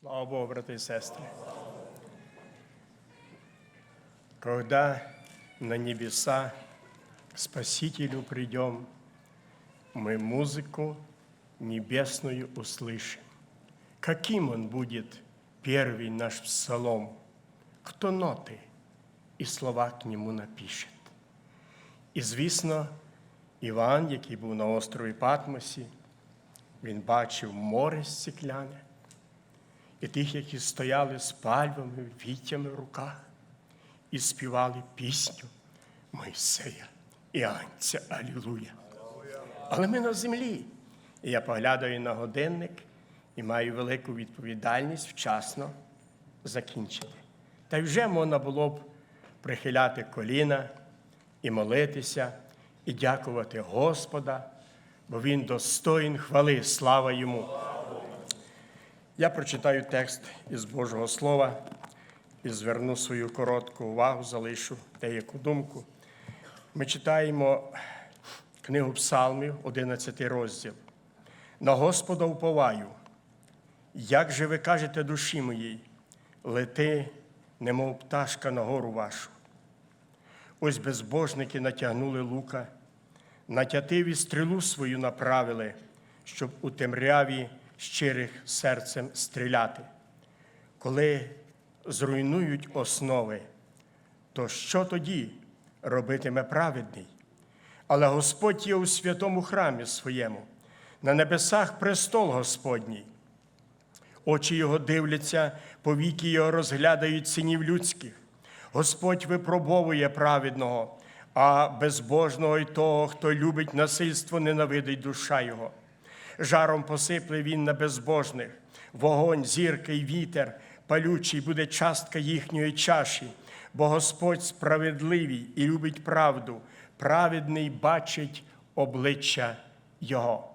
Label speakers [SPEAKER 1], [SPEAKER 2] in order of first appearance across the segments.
[SPEAKER 1] Слава Богу, браты и сестры. Когда на небеса к Спасителю придем, мы музыку небесную услышим. Каким он будет первый наш псалом? Кто ноти і слова к ньому напишет? І, звісно, Іван, який був на острові Патмосі, він бачив море стекляне, і тих, які стояли з пальвами, вітями в руках і співали пісню Мойсея і Анця Алілуя. Але ми на землі. І я поглядаю на годинник і маю велику відповідальність вчасно закінчити. Та й вже можна було б прихиляти коліна і молитися, і дякувати Господа, бо Він достоїн хвали, слава йому. Я прочитаю текст із Божого Слова і зверну свою коротку увагу, залишу деяку думку. Ми читаємо книгу Псалмів, 11 розділ. На Господа уповаю, як же ви кажете душі моїй, лети, немов пташка на гору вашу. Ось безбожники натягнули лука, натятиві стрілу свою направили, щоб у темряві щирих серцем стріляти. Коли зруйнують основи, то що тоді робитиме праведний? Але Господь є у святому храмі своєму, на небесах престол Господній. Очі його дивляться, повіки його розглядають синів людських. Господь випробовує праведного, а безбожного й того, хто любить насильство, ненавидить душа його. Жаром посипле він на безбожних, вогонь, зірка й вітер, палючий буде частка їхньої чаші, бо Господь справедливий і любить правду, праведний бачить обличчя Його.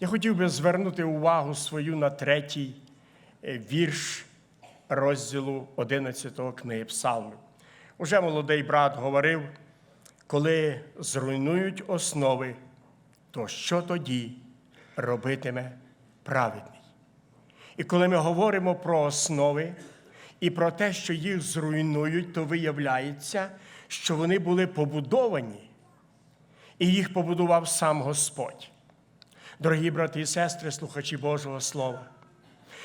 [SPEAKER 1] Я хотів би звернути увагу свою на третій е, вірш розділу 11 книги Псалмів. Уже молодий брат говорив, коли зруйнують основи, то що тоді робитиме праведний? І коли ми говоримо про основи і про те, що їх зруйнують, то виявляється, що вони були побудовані, і їх побудував сам Господь. Дорогі брати і сестри, слухачі Божого Слова,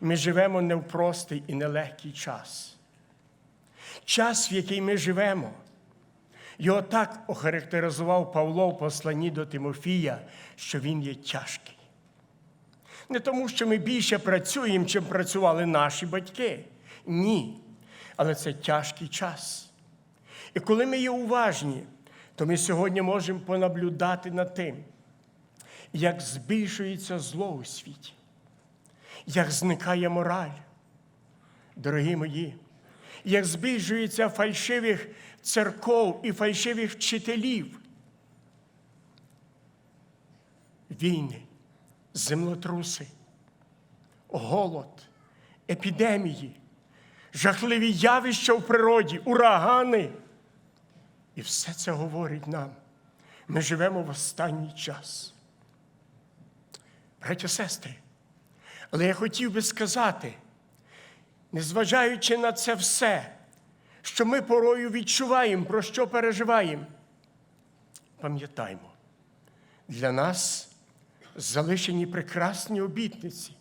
[SPEAKER 1] ми живемо не в простий і нелегкий час. Час, в який ми живемо, його так охарактеризував Павло в посланні до Тимофія, що він є тяжкий. Не тому, що ми більше працюємо, чим працювали наші батьки. Ні. Але це тяжкий час. І коли ми є уважні, то ми сьогодні можемо понаблюдати над тим, як збільшується зло у світі, як зникає мораль, дорогі мої, як збільшується фальшивих церков і фальшивих вчителів. Війни, землетруси, голод, епідемії, жахливі явища в природі, урагани. І все це говорить нам. Ми живемо в останній час. Браття сестри, але я хотів би сказати, незважаючи на це все, що ми порою відчуваємо, про що переживаємо, пам'ятаймо, для нас залишені прекрасні обітниці,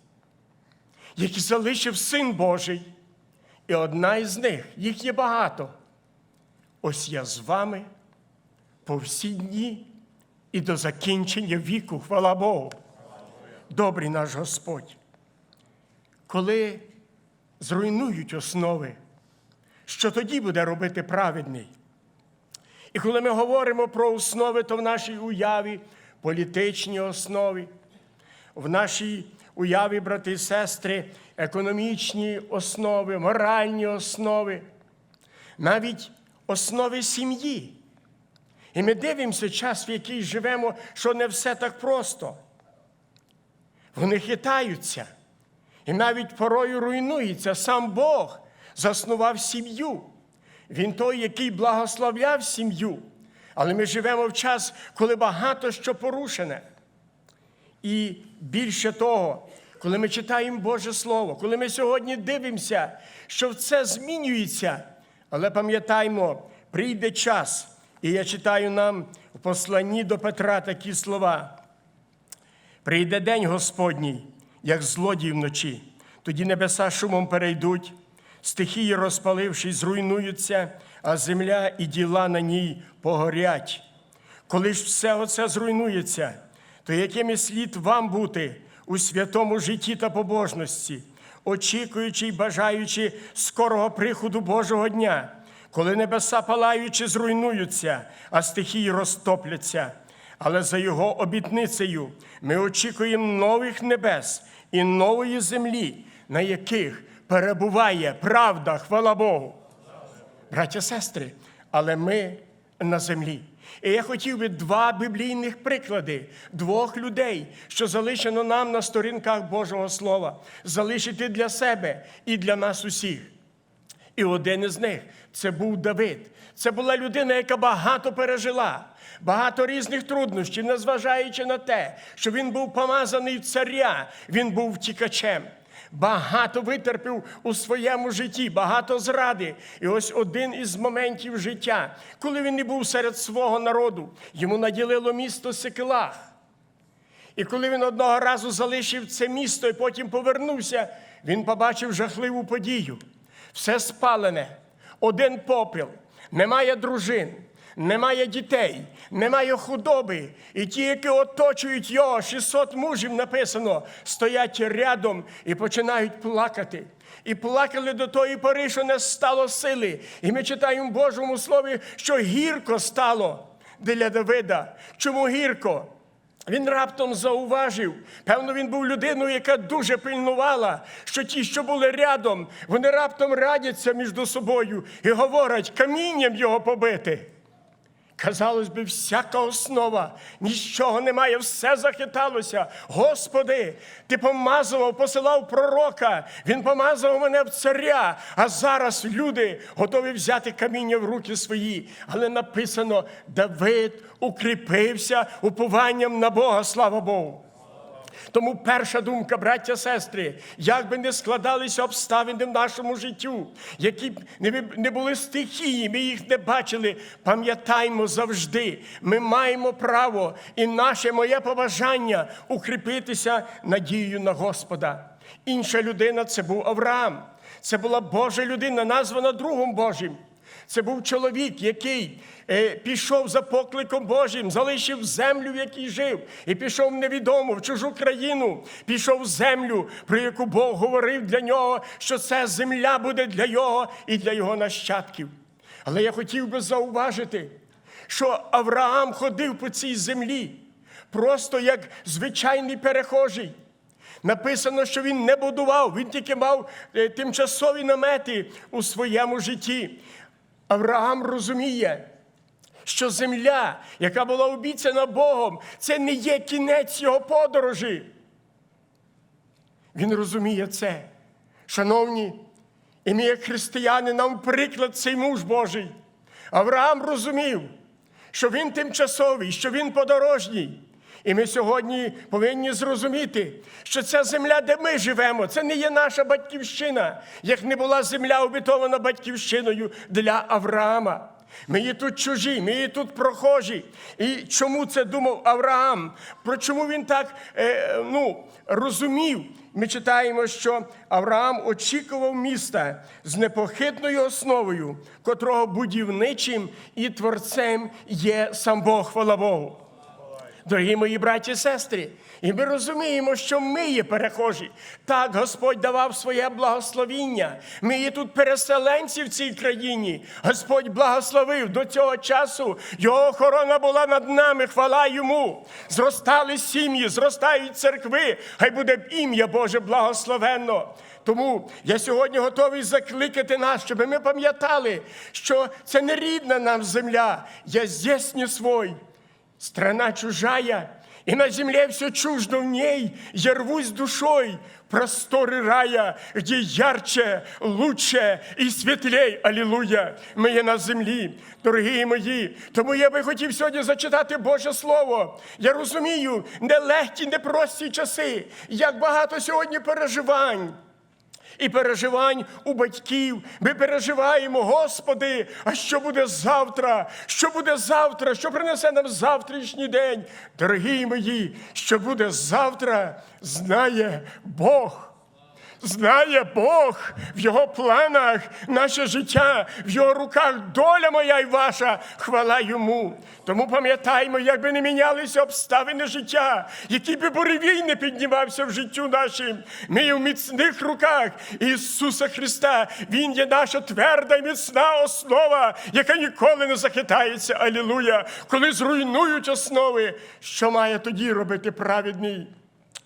[SPEAKER 1] які залишив Син Божий, і одна із них, їх є багато. Ось я з вами по всі дні і до закінчення віку, хвала Богу. Добрий наш Господь. Коли зруйнують основи, що тоді буде робити праведний? І коли ми говоримо про основи, то в нашій уяві політичній основі, в нашій уяві, брати і сестри, економічні основи, моральні основи, навіть основи сім'ї. І ми дивимося час, в який живемо, що не все так просто. Вони хитаються. І навіть порою руйнується. Сам Бог заснував сім'ю. Він той, який благословляв сім'ю. Але ми живемо в час, коли багато що порушене. І більше того, коли ми читаємо Боже Слово, коли ми сьогодні дивимося, що все змінюється. Але пам'ятаймо, прийде час, і я читаю нам в посланні до Петра такі слова. Прийде день Господній, як злодій вночі. Тоді небеса шумом перейдуть, стихії, розпалившись, зруйнуються, а земля і діла на ній погорять. Коли ж все оце зруйнується, то якими слід вам бути у святому житті та побожності, очікуючи й бажаючи скорого приходу Божого дня, коли небеса палаючи зруйнуються, а стихії розтопляться. Але за його обітницею ми очікуємо нових небес і нової землі, на яких перебуває правда, хвала Богу. Браття, сестри, але ми на землі. І я хотів би два біблійних приклади двох людей, що залишено нам на сторінках Божого Слова, залишити для себе і для нас усіх. І один із них це був Давид. Це була людина, яка багато пережила, багато різних труднощів, незважаючи на те, що він був помазаний в царя, він був втікачем. Багато витерпів у своєму житті, багато зради. І ось один із моментів життя, коли він не був серед свого народу, йому наділило місто Секелах. І коли він одного разу залишив це місто і потім повернувся, він побачив жахливу подію. Все спалене, один попіл, немає дружин, немає дітей, немає худоби. І ті, які оточують його, 600 мужів написано, стоять рядом і починають плакати. І плакали до тої пори, що не стало сили. І ми читаємо в Божому Слові, що гірко стало для Давида. Чому гірко? Він раптом зауважив, певно, він був людиною, яка дуже пильнувала, що ті, що були рядом, вони раптом радяться між собою і говорять, камінням його побити. Казалось би, всяка основа, нічого немає, все захиталося. Господи, ти помазував, посилав пророка, він помазав мене в царя, а зараз люди готові взяти каміння в руки свої. Але написано: Давид укріпився упованням на Бога, слава Богу. Тому перша думка, браття, сестри, як би не складалися обставини в нашому життю, які б не були стихії, ми їх не бачили. Пам'ятаймо завжди, ми маємо право і наше моє побажання укріпитися надією на Господа. Інша людина це був Авраам. Це була Божа людина, названа другом Божим. Це був чоловік, який е, пішов за покликом Божим, залишив землю, в якій жив, і пішов в невідому, в чужу країну, пішов в землю, про яку Бог говорив для нього, що це земля буде для його і для його нащадків. Але я хотів би зауважити, що Авраам ходив по цій землі просто як звичайний перехожий. Написано, що він не будував, він тільки мав е, тимчасові намети у своєму житті. Авраам розуміє, що земля, яка була обіцяна Богом, це не є кінець його подорожі. Він розуміє це. Шановні, і ми, як християни, нам приклад цей муж Божий. Авраам розумів, що він тимчасовий, що він подорожній. І ми сьогодні повинні зрозуміти, що ця земля, де ми живемо, це не є наша батьківщина, як не була земля обітована батьківщиною для Авраама. Ми є тут чужі, ми є тут прохожі. І чому це думав Авраам? Про чому він так е, ну, розумів? Ми читаємо, що Авраам очікував міста з непохитною основою, котрого будівничим і творцем є сам Бог, хвала Богу. Дорогі мої браті і сестри, і ми розуміємо, що ми є перехожі. Так, Господь давав своє благословіння. Ми є тут переселенці в цій країні. Господь благословив до цього часу. Його охорона була над нами, хвала йому. Зростали сім'ї, зростають церкви. Хай буде ім'я Боже благословенно. Тому я сьогодні готовий закликати нас, щоб ми пам'ятали, що це не рідна нам земля, я здесь свой. Страна чужая, И на земле все чуждо в ней, я рвусь душой просторы рая, где ярче, лучше і світлей, алілуя, ми є на землі, дорогі мої. Тому я би хотів сьогодні зачитати Боже Слово. Я розумію, нелегкі, непрості часи, як багато сьогодні переживань. І переживань у батьків. Ми переживаємо, Господи, а що буде завтра? Що буде завтра? Що принесе нам завтрашній день? Дорогі мої, що буде завтра, знає Бог. Знає Бог в його планах наше життя, в його руках доля моя і ваша, хвала йому. Тому пам'ятаймо, як би не мінялися обставини життя, який би буревій не піднімався в життю нашим. Ми в міцних руках Ісуса Христа. Він є наша тверда і міцна основа, яка ніколи не захитається. Алілуя! Коли зруйнують основи, що має тоді робити праведний?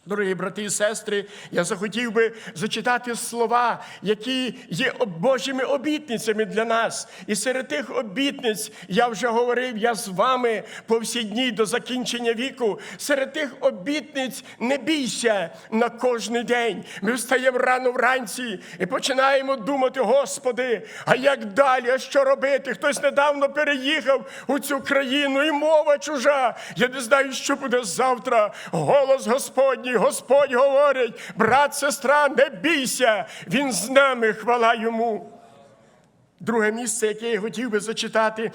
[SPEAKER 1] Дорогі брати і сестри, я захотів би зачитати слова, які є Божими обітницями для нас. І серед тих обітниць я вже говорив, я з вами по всі дні до закінчення віку. Серед тих обітниць не бійся на кожний день. Ми встаємо рано вранці і починаємо думати, Господи, а як далі, а що робити? Хтось недавно переїхав у цю країну, і мова чужа. Я не знаю, що буде завтра. Голос Господній. Господь говорить, брат, сестра, не бійся, Він з нами, хвала йому. Друге місце, яке я хотів би зачитати,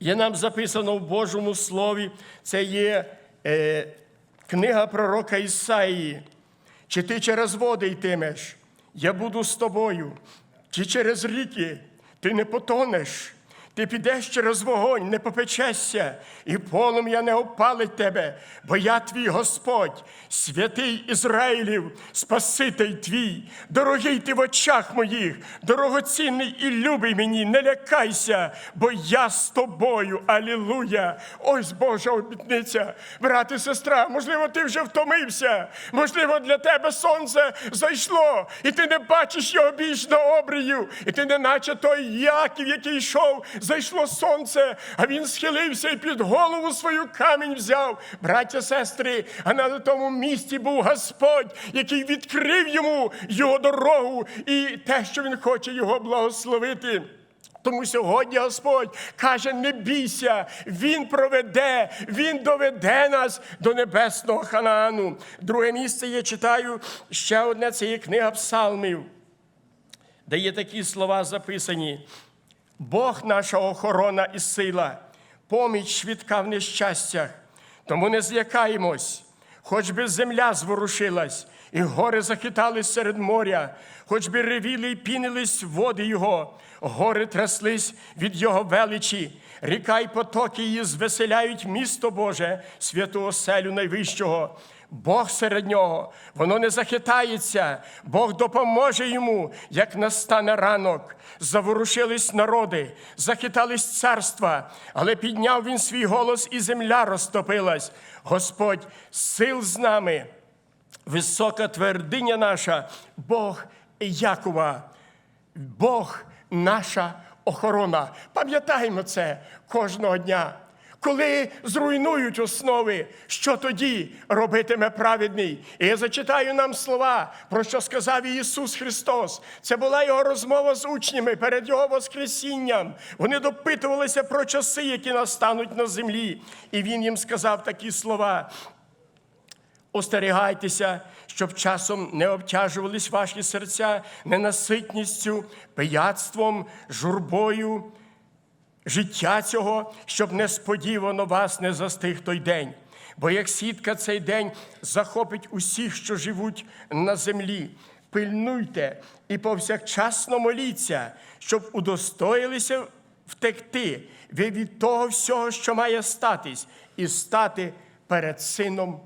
[SPEAKER 1] є нам записано в Божому Слові, це є е, книга пророка Ісаїї. Чи ти через води йтимеш, я буду з тобою, чи через ріки ти не потонеш. Ти підеш через вогонь, не попечешся, і полум'я не опалить тебе, бо я твій Господь, святий Ізраїлів, Спаситель твій, дорогий ти в очах моїх, дорогоцінний і любий мені, не лякайся, бо я з тобою. Алілуя! Ось Божа обітниця. Брат і сестра, можливо, ти вже втомився, можливо, для тебе сонце зайшло, і ти не бачиш його більш на обрію, і ти не наче той Яків, який йшов зайшло сонце, а він схилився і під голову свою камінь взяв. Браття, сестри, а на тому місці був Господь, який відкрив йому його дорогу і те, що він хоче його благословити. Тому сьогодні Господь каже: не бійся, Він проведе, Він доведе нас до небесного Ханаану. Друге місце я читаю ще одне це є книга Псалмів, де є такі слова записані. Бог наша охорона і сила, поміч швидка в нещастях. Тому не злякаємось, хоч би земля зворушилась, і гори захитались серед моря, хоч би ревіли й пінились води його, гори тряслись від його величі, ріка й потоки її звеселяють місто Боже, святу оселю найвищого. Бог серед нього, воно не захитається, Бог допоможе йому, як настане ранок. Заворушились народи, захитались царства, але підняв він свій голос, і земля розтопилась. Господь сил з нами, висока твердиня наша, Бог Якова, Бог наша охорона. Пам'ятаємо це кожного дня. Коли зруйнують основи, що тоді робитиме праведний? І я зачитаю нам слова, про що сказав Ісус Христос. Це була його розмова з учнями перед Його Воскресінням. Вони допитувалися про часи, які настануть на землі. І Він їм сказав такі слова. Остерігайтеся, щоб часом не обтяжувались ваші серця ненаситністю, пияцтвом, журбою життя цього, щоб несподівано вас не застиг той день. Бо як сітка цей день захопить усіх, що живуть на землі, пильнуйте і повсякчасно моліться, щоб удостоїлися втекти ви від того всього, що має статись, і стати перед Сином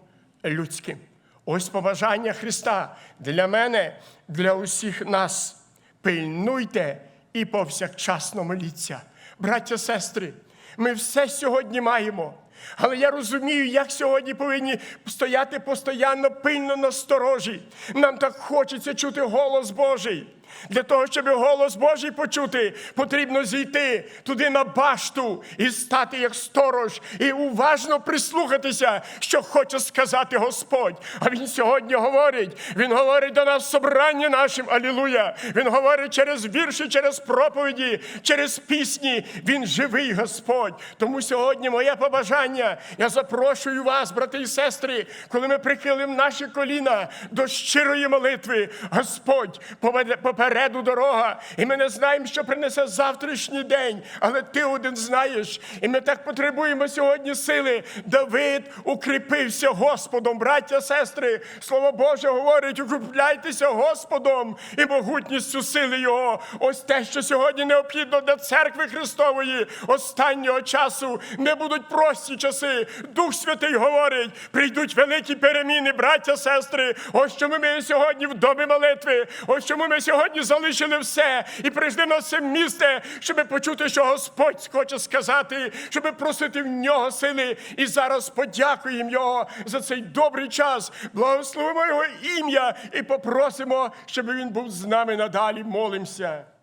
[SPEAKER 1] людським. Ось побажання Христа для мене, для усіх нас. Пильнуйте і повсякчасно моліться. Браття, сестри, ми все сьогодні маємо. Але я розумію, як сьогодні повинні стояти постоянно пильно на сторожі. Нам так хочеться чути голос Божий. Для того, щоб голос Божий почути, потрібно зійти туди на башту і стати як сторож, і уважно прислухатися, що хоче сказати Господь. А Він сьогодні говорить. Він говорить до нас в собранні нашим. Алілуя. Він говорить через вірші, через проповіді, через пісні. Він живий Господь. Тому сьогодні моє побажання. Я запрошую вас, брати і сестри, коли ми прихилимо наші коліна до щирої молитви. Господь поведе попереду дорога, і ми не знаємо, що принесе завтрашній день, але ти один знаєш. І ми так потребуємо сьогодні сили. Давид укріпився Господом, браття, сестри. Слово Боже говорить: укріпляйтеся Господом і могутністю сили Його. Ось те, що сьогодні необхідно для церкви Христової останнього часу. Не будуть прості часи. Дух Святий говорить, прийдуть великі переміни, браття, сестри. Ось чому ми сьогодні в домі молитви. Ось чому ми сьогодні залишили все і прийшли на це місце, щоб почути, що Господь хоче сказати, щоб просити в нього сили. І зараз подякуємо Його за цей добрий час. Благословимо Його ім'я і попросимо, щоб він був з нами надалі. Молимося.